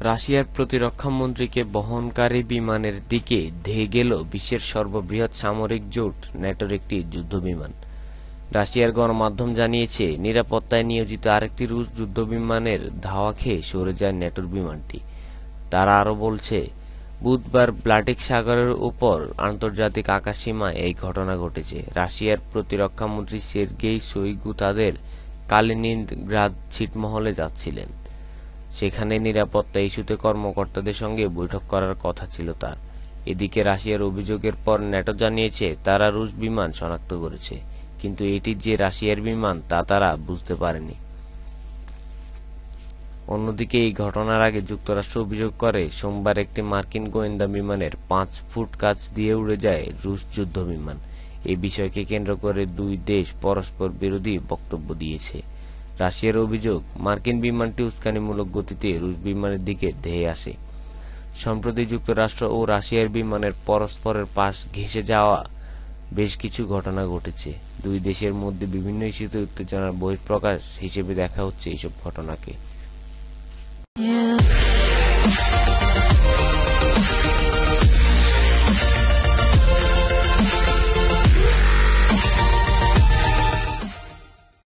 রাশিয়ার প্রতিরক্ষামন্ত্রীকে বহনকারী বিমানের দিকে ধেয়ে গেল বিশ্বের সর্ববৃহৎ সামরিক জোট, ন্যাটোর একটি যুদ্ধবিমান। রাশিয়ার গণমাধ্যম জানিয়েছে, নিরাপত্তায় নিয়োজিত আরেকটি রুশ যুদ্ধবিমানের ধাওয়া খেয়ে সরে যায় ন্যাটোর বিমানটি। তারা আরও বলছে, বুধবার ব্লাটিক সাগরের উপর আন্তর্জাতিক আকাশসীমায় এই ঘটনা ঘটেছে। রাশিয়ার প্রতিরক্ষামন্ত্রী সের্গেই শৈগু তাদের কালিনিনগ্রাদ ছিটমহলে যাচ্ছিলেন। সেখানে নিরাপত্তা ইস্যুতে কর্মকর্তাদের সঙ্গে বৈঠক করার কথা ছিল তার। এদিকে রাশিয়ার অভিযোগের পর ন্যাটো জানিয়েছে, তারা রুশ বিমান শনাক্ত করেছে, কিন্তু এটি যে রাশিয়ার বিমান তা তারা বুঝতে পারেনি। অন্যদিকে এই ঘটনার আগে যুক্তরাষ্ট্র অভিযোগ করে, সোমবার একটি মার্কিন গোয়েন্দা বিমানের পাঁচ ফুট কাছ দিয়ে উড়ে যায় রুশ যুদ্ধ বিমান এই বিষয়কে কেন্দ্র করে দুই দেশ পরস্পর বিরোধী বক্তব্য দিয়েছে। রাশিয়ার অভিযোগ, মার্কিন বিমানটি উস্কানিমূলক গতিতে রুশ বিমানের দিকে ধেয়ে আসে। সম্প্রতি যুক্তরাষ্ট্র ও রাশিয়ার বিমানের পরস্পরের পাশ ঘেঁষে যাওয়া বেশ কিছু ঘটনা ঘটেছে। দুই দেশের মধ্যে বিভিন্ন ইস্যুতে উত্তেজনার বহিঃপ্রকাশ হিসেবে দেখা হচ্ছে এইসব ঘটনাকে।